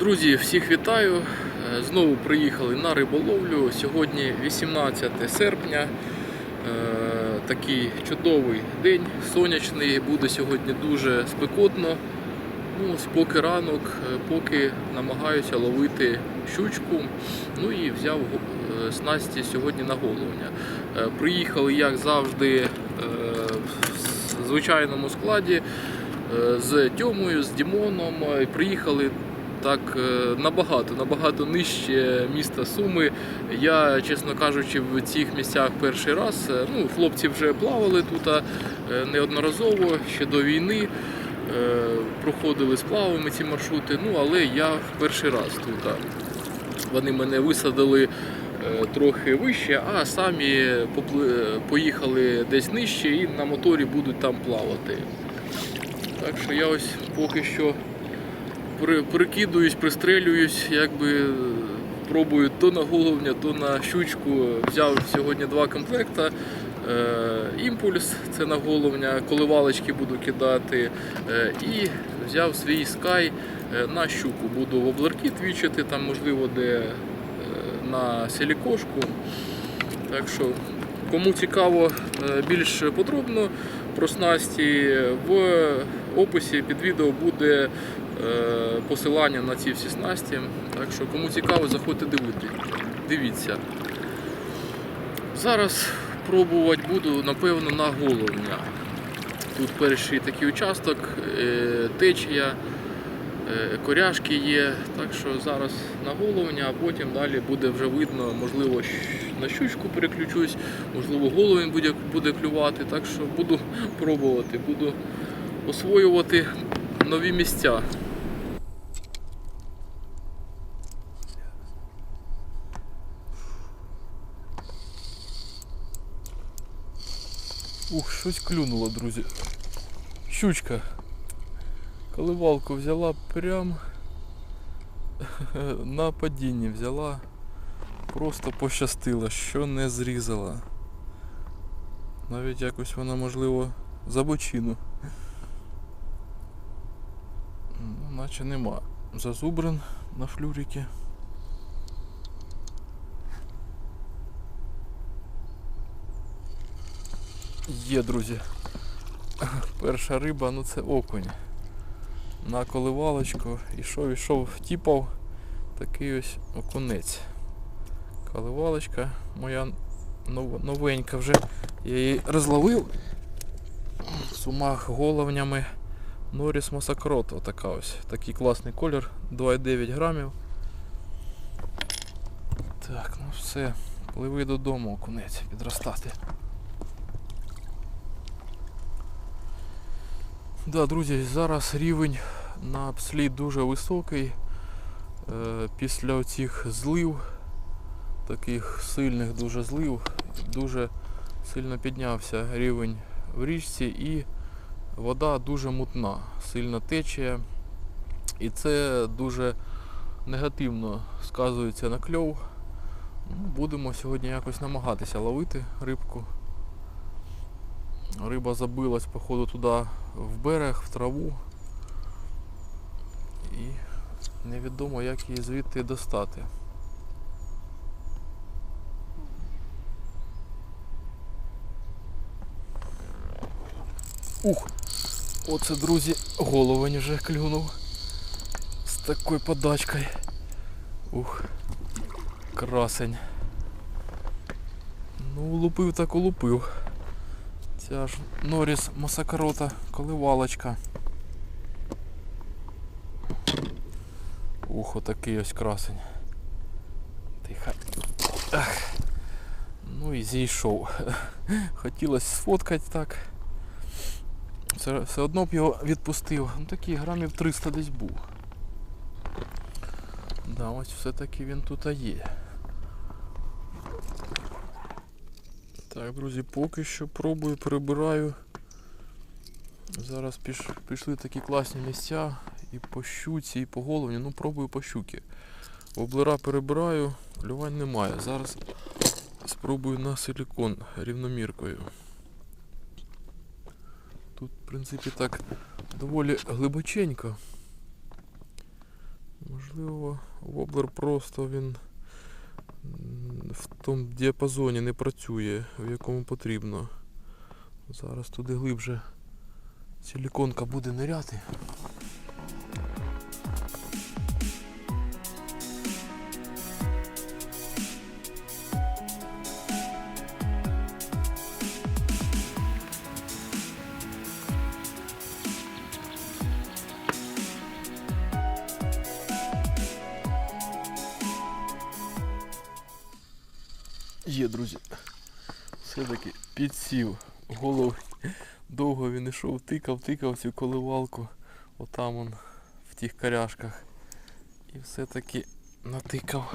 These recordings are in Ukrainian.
Друзі, всіх вітаю. Е, Знову приїхали на риболовлю. Сьогодні 18 серпня. Е, Такий чудовий день, сонячний, буде сьогодні дуже спекотно. Ну, поки ранок, е, поки намагаюся ловити щучку. Ну і взяв снасті сьогодні на головня. Приїхали, як завжди, в звичайному складі з Тьомою, з Дімоном. Приїхали так е, набагато, набагато нижче міста Суми. Я, чесно кажучи, в цих місцях перший раз. Е, Ну, хлопці вже плавали тут е, неодноразово ще до війни. Проходили сплавами ці маршрути, ну але я перший раз тут. Вони мене висадили трохи вище, а самі поїхали десь нижче і на моторі будуть там плавати. Так що я ось поки що прикидуюсь, пристрелююсь, якби е, пробую то на головня, то на щучку. Взяв сьогодні два комплекта. Е, Імпульс це на головня, коливалочки буду кидати. Е, І взяв свій скай на щуку. Буду в обларки твічити, там можливо де на силікошку. Так що, кому цікаво більш подробно про снасті, в описі під відео буде посилання на ці всі снасті. Так що, кому цікаво, заходьте дивити. Дивіться. Зараз пробувати буду, напевно, на головня. Тут перший такий участок, е, течія, е, коряшки є. Так що зараз на головня, а потім далі буде вже видно, можливо, на щучку переключусь, можливо, головень буде, буде клювати. Так що буду пробувати, буду освоювати нові місця. Ух, щось клюнуло, друзі. Щучка. Коливалку взяла прям на падінні взяла. Просто пощастило, що не зрізала. Навіть якось вона, можливо, за бочину. Ну, наче нема. Зазубрин на флюріки. Є, друзі. Перша риба, ну це окунь. На коливалочку. Ішов, ішов, тіпав. Такий ось окунець. Коливалочка моя новенька вже. Я її розловив. Сумах головнями. Норіс Масакрото така ось. Такий класний колір. 2,9 грамів. Так, ну все. Пливи додому, окунець, підростати. Да, друзі, зараз рівень на пслі дуже високий. Е, Після оцих злив, таких сильних дуже злив, дуже сильно піднявся рівень в річці і вода дуже мутна, сильна течія. І це дуже негативно сказується на кльов. Ну, Будемо сьогодні якось намагатися ловити рибку. Риба забилась, походу, туди в берег, в траву. І невідомо, як її звідти достати. Ух! Оце, друзі, головень вже клюнув. З такою подачкою. Ух, красень. Ну, лупив так улупив. Ця ж Норіс Масакарота, коливалочка. Ух, отакий ось красень. Тихо. Ах. Ну і зійшов. Хотілося сфоткати так. Все, все одно б його відпустив. Ну такий грамів 300 десь був. Да, ось все-таки він тут є. Так, друзі, поки що пробую, перебираю. Зараз піш, пішли такі класні місця і по щуці, і по головні. Ну пробую по щуки. Воблера перебираю, клювань немає. Зараз спробую на силікон рівноміркою. Тут, в принципі, так доволі глибоченько. Можливо, воблер просто він в тому діапазоні не працює, в якому потрібно. Зараз туди глибше силіконка буде ниряти. Підсів. Голову довго він йшов, тикав, тикав цю коливалку. Отам он в тих коряшках. І все-таки натикав.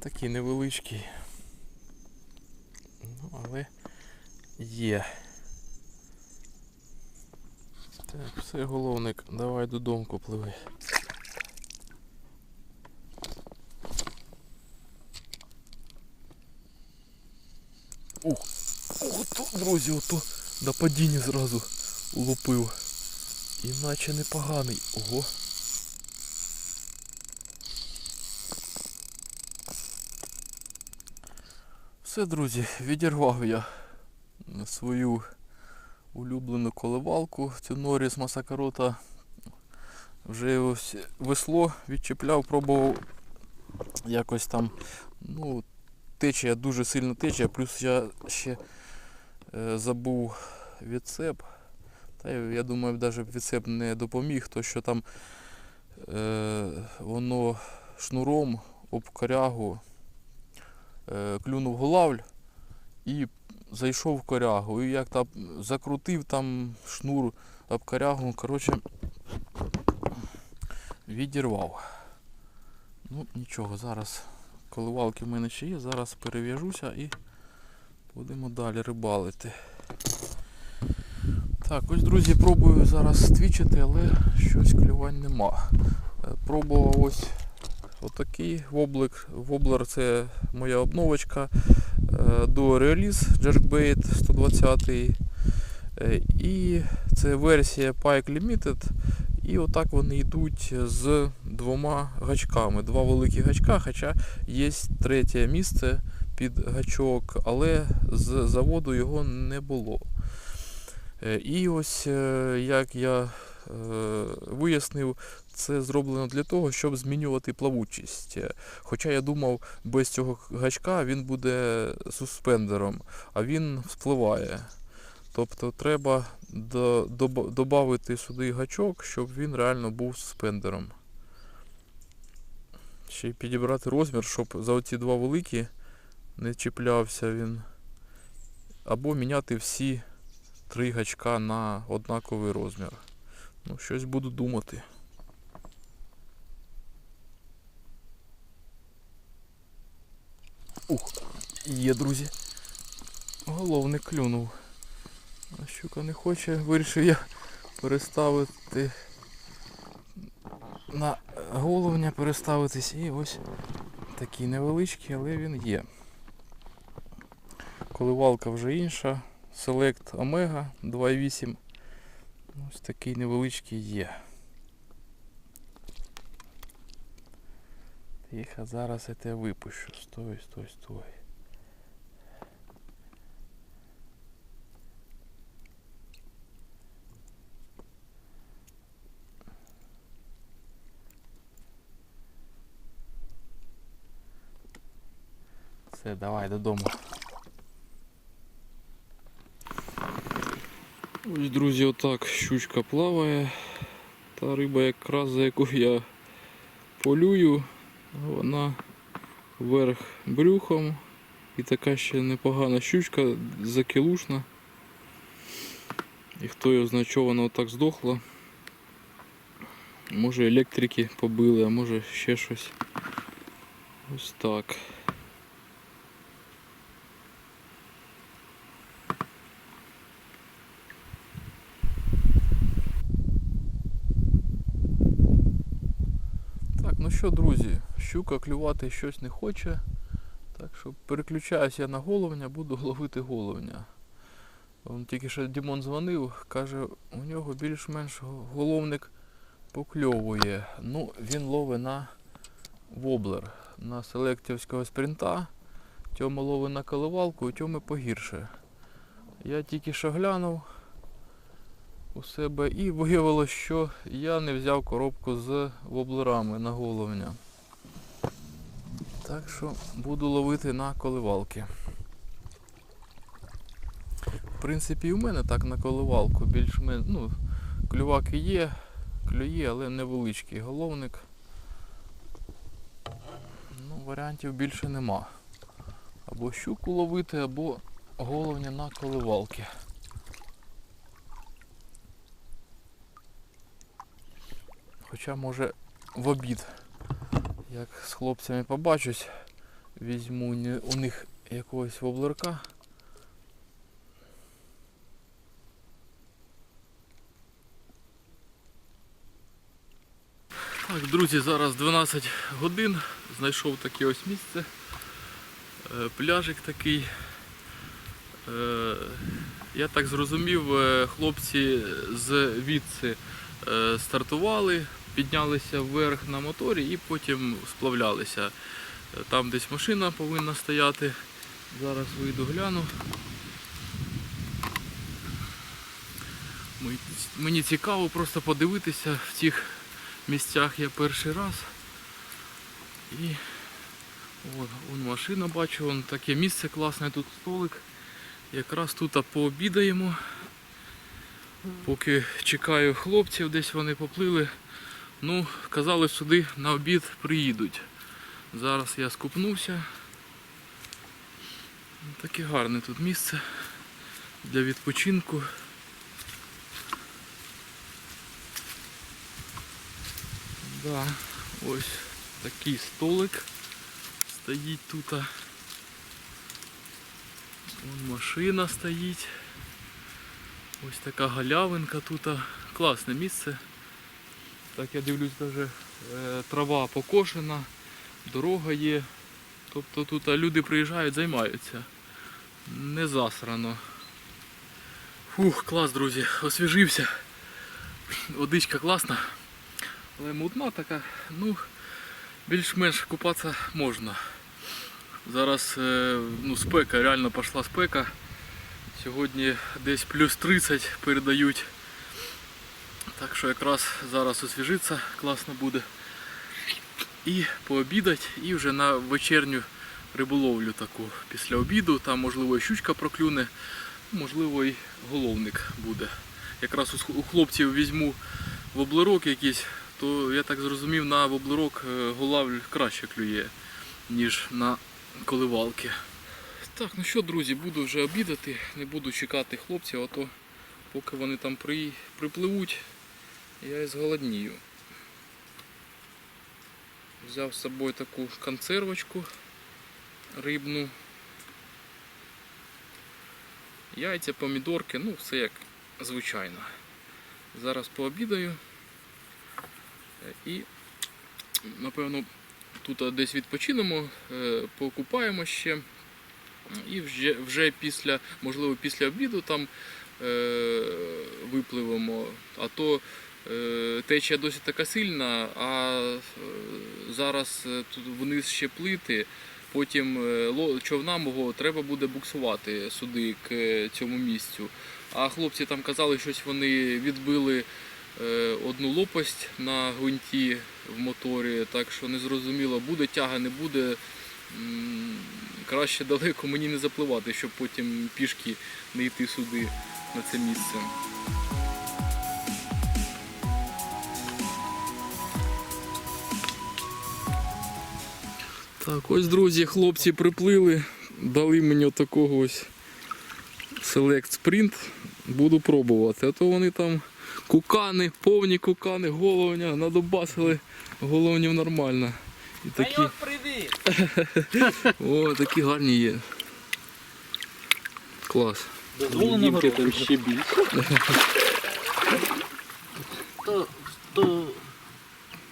Такий невеличкий. Ну, але є. Так, все, головник, давай додому пливи. Ух, ото, друзі, ото на падінні зразу улупив. Іначе непоганий. Ого. Все, друзі, відірвав я свою улюблену коливалку, цю Норіс Масакарота. Вже ось весло відчіпляв, пробував якось там, ну, течія, дуже сильно течія, плюс я ще забув відцеп. Та я думаю, навіть відцеп не допоміг, то що там е, воно шнуром об корягу е, клюнув голавль і зайшов в корягу. І як там закрутив там шнур об корягу, коротше, відірвав. Ну нічого, зараз коливалки в мене ще є, зараз перев'яжуся і будемо далі рибалити. Так, ось, друзі, пробую зараз твічити, але щось клювань нема. Е, Пробував ось отакий воблик. Воблер це моя обновочка е, до Realis Jerkbait 120. Е, І це версія Pike Limited. І отак вони йдуть з двома гачками. Два великі гачка, хоча є третє місце під гачок, але з заводу його не було. Е, І ось е, як я е, вияснив, це зроблено для того, щоб змінювати плавучість. Хоча я думав, без цього гачка він буде суспендером, а він вспливає. Тобто треба додати сюди гачок, щоб він реально був суспендером. Ще й підібрати розмір, щоб за оці два великі не чіплявся він. Або міняти всі три гачка на однаковий розмір. Ну, щось буду думати. Ух, є, друзі. Головний клюнув. А щука не хоче, вирішив я переставити на головня переставитись і ось такий невеличкий, але він є. Коливалка вже інша. Select Omega 2.8. Ось такий невеличкий є. Тихо, зараз я тебе випущу. Стой, стой, стой. Все, давай додому. Друзі, отак щучка плаває. Та риба якраз за яку я полюю, вона вверх брюхом. І така ще непогана щучка, закілушна. І хто чого вона отак здохла. Може електрики побили, а може ще щось. Ось так. Так, ну що, друзі, щука клювати щось не хоче. Так що переключаюся я на головня, буду ловити головня. Он тільки що Дімон дзвонив, каже, у нього більш-менш головник Покльовує. Ну, він ловить на воблер. На селектівського спринта. Тьома ловить на коливалку, у Тьоми погірше. Я тільки що глянув у себе і виявилося, що я не взяв коробку з воблерами на головня. Так що буду ловити на коливалки. В принципі, і у мене так на коливалку більш-менш, ну, клюваки є, клює, але невеличкий головник. Ну, варіантів більше нема. Або щуку ловити, або головня на коливалки. Хоча може в обід, як з хлопцями побачусь, візьму у них якогось воблерка. Так, друзі, зараз 12 годин. Знайшов таке ось місце. Е, Пляжик такий. Е, Я так зрозумів, е, хлопці звідси е, стартували, піднялися вверх на моторі і потім сплавлялися. Там десь машина повинна стояти. Зараз вийду гляну. Мені цікаво просто подивитися в цих місцях я перший раз. І от, вон машина бачу, вон таке місце класне, тут столик. Якраз тут пообідаємо. Поки чекаю хлопців, десь вони поплили. Ну, казали, сюди на обід приїдуть. Зараз я скупнувся. Таке гарне тут місце для відпочинку. Да, ось такий столик стоїть тут. Вон машина стоїть. Ось така галявинка тут. Класне місце. Так я дивлюсь, даже е, трава покошена, дорога є. Тобто тут люди приїжджають, займаються. Не засрано. Фух, клас, друзі, освіжився. Водичка класна. Але мутна така, ну, більш-менш купатися можна. Зараз е, ну, спека, реально пішла спека. Сьогодні десь плюс 30 передають. Так що якраз зараз освіжиться, класно буде. І пообідати, і вже на вечірню риболовлю таку після обіду. Там можливо і щучка проклюне, можливо і головник буде. Якраз у хлопців візьму воблерок якийсь, то я так зрозумів, на воблерок е, голавль краще клює, ніж на коливалки. Так, ну що, друзі, буду вже обідати, не буду чекати хлопців, а то поки вони там при... припливуть, я і зголоднію. Взяв з собою таку консервочку рибну. Яйця, помідорки, ну все як звичайно. Зараз пообідаю. І напевно тут десь відпочинемо, е, покупаємо ще. І вже, вже після, можливо, після обіду там е, випливемо. А то течія досить така сильна, а е, зараз е, тут вниз ще плити. Потім е, човна мого треба буде буксувати сюди к е, цьому місцю. А хлопці там казали, щось вони відбили е, одну лопасть на гвинті в моторі, так що не зрозуміло, буде тяга, не буде. Краще далеко мені не запливати, щоб потім пішки не йти сюди, на це місце. Так, ось, друзі, хлопці приплили, дали мені такого ось Select Sprint. Буду пробувати. А то вони там кукани, повні кукани, головня, надобасили головнів нормально. І такі, привіт! о, такі гарні є. Клас. Дозволено там ще більше. То, то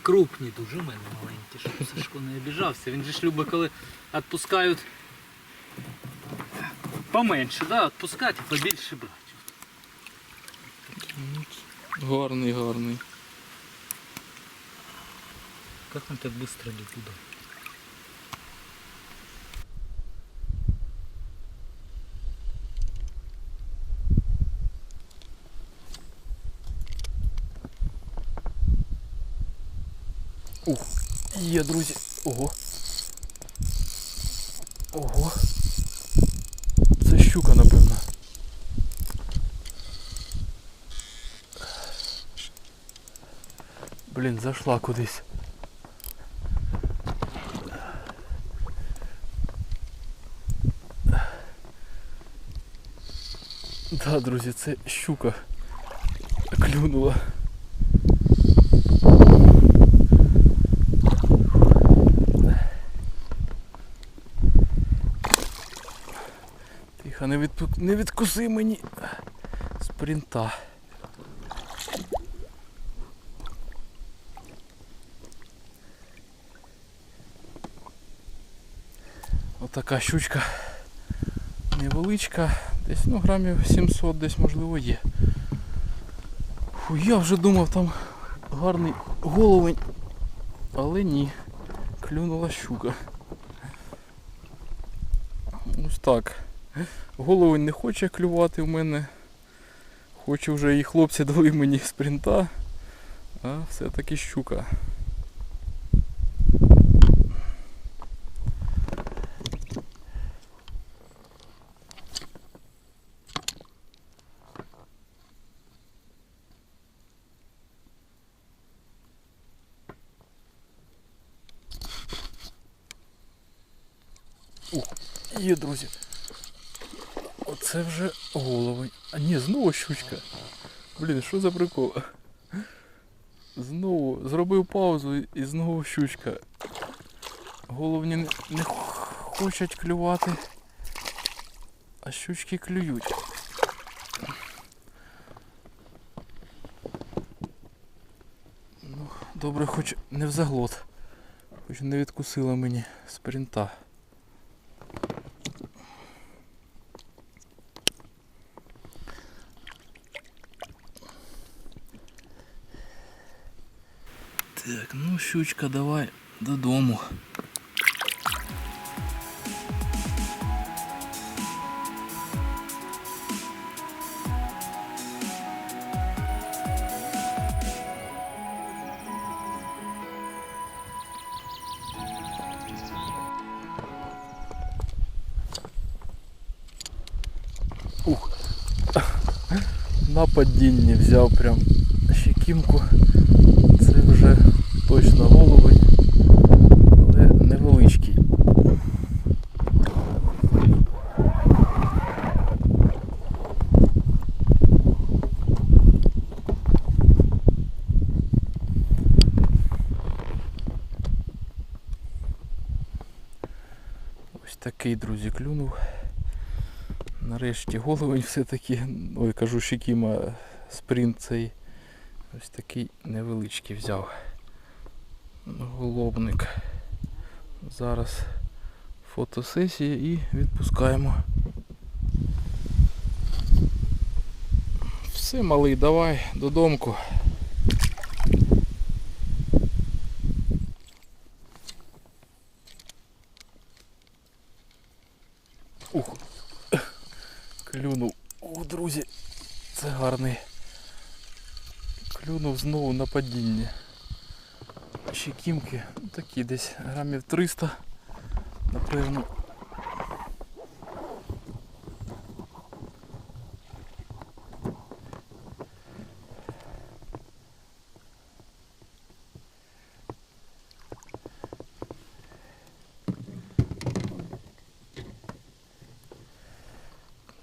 крупні дуже в мене маленькі, щоб Сашко не обіжався. Він же ж любить, коли відпускають поменше, да? відпускати, побільше брати. Гарний, гарний. Как он так быстро идет є, друзі. Ого. Ого. Це щука, напевно. Блін, зайшла кудись. Да, друзі, це щука клюнула. Тихо, не, не відкуси мені спринта. Отака щучка невеличка, десь ну, грамів 700 десь можливо є. Фу, я вже думав там гарний головень, але ні, клюнула щука. Ось так. Головень не хоче клювати в мене. Хоче вже і хлопці дали мені спринта, а все-таки щука. Ух, є, друзі. Оце вже головень. А ні, знову щучка. Блін, що за прикол? Знову зробив паузу і знову щучка. Головні не, не хочуть клювати. А щучки клюють. Ну, добре, хоч не в заглот. Хоч не відкусила мені спринта. щучка, давай додому. Ух. На падінні взяв прям щекімку. Це вже Точно головень, але невеличкий. Ось такий, друзі, клюнув. Нарешті головень все-таки, ой, кажу, Шикіма спринт цей ось такий невеличкий взяв. Головник. Зараз фотосесія і відпускаємо. Все, малий, давай додомку. Ух. Клюнув. О, друзі, це гарний. Клюнув знову на падіння. Щекімки, ну, такі десь грамів 300, напевно.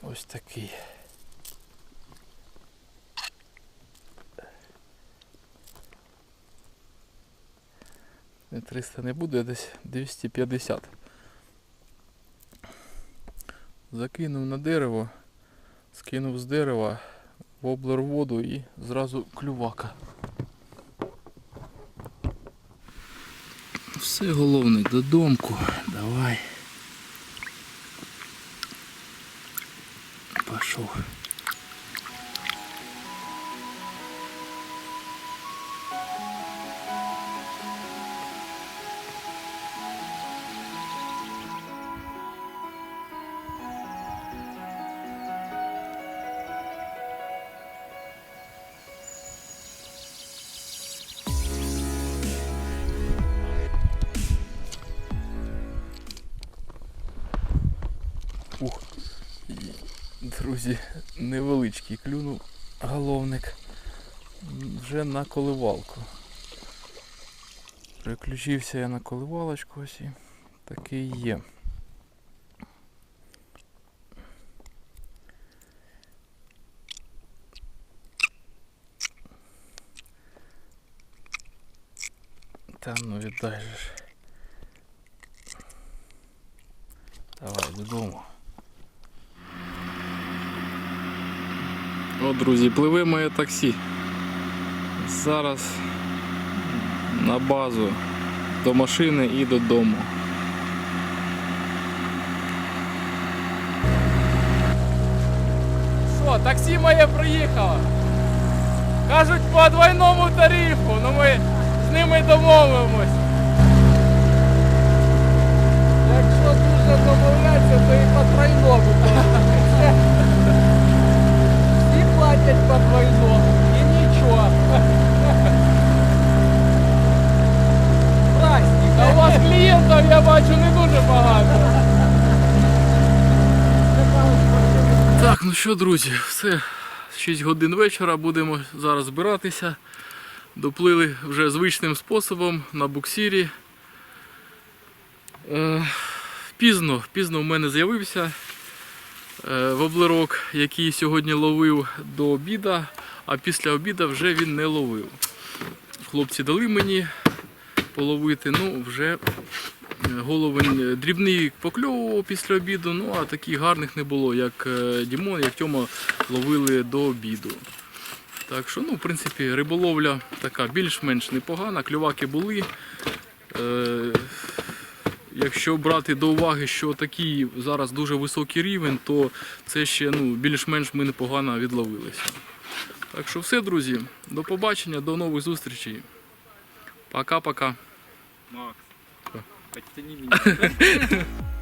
Ось такий. Не 300 не буде, десь 250. Закинув на дерево, скинув з дерева, воблер в воду і зразу клювака. Все головне додомку. Давай. Пошов. Невеличкий клюнув головник. Вже на коливалку. Переключився я на коливалочку ось і такий є. Та ну віддай же ж. Давай додому. О, друзі, пливе моє таксі. Зараз на базу до машини і додому. Що, таксі моє приїхало? Кажуть по двойному тарифу, ну ми з ними домовимось. Що, друзі, все. 6 годин вечора будемо зараз збиратися. Доплили вже звичним способом на буксирі. Е, пізно, пізно в мене з'явився е, воблерок, який сьогодні ловив до обіда, а після обіда вже він не ловив. Хлопці дали мені половити, ну вже головень е, дрібний покльовував після обіду, ну а таких гарних не було, як е, Дімон, як Тьома ловили до обіду. Так що, ну, в принципі, риболовля така більш-менш непогана, клюваки були. Е, якщо брати до уваги, що такий зараз дуже високий рівень, то це ще ну, більш-менш ми непогано відловилися. Так що все, друзі, до побачення, до нових зустрічей. Пока-пока. Подтяни меня.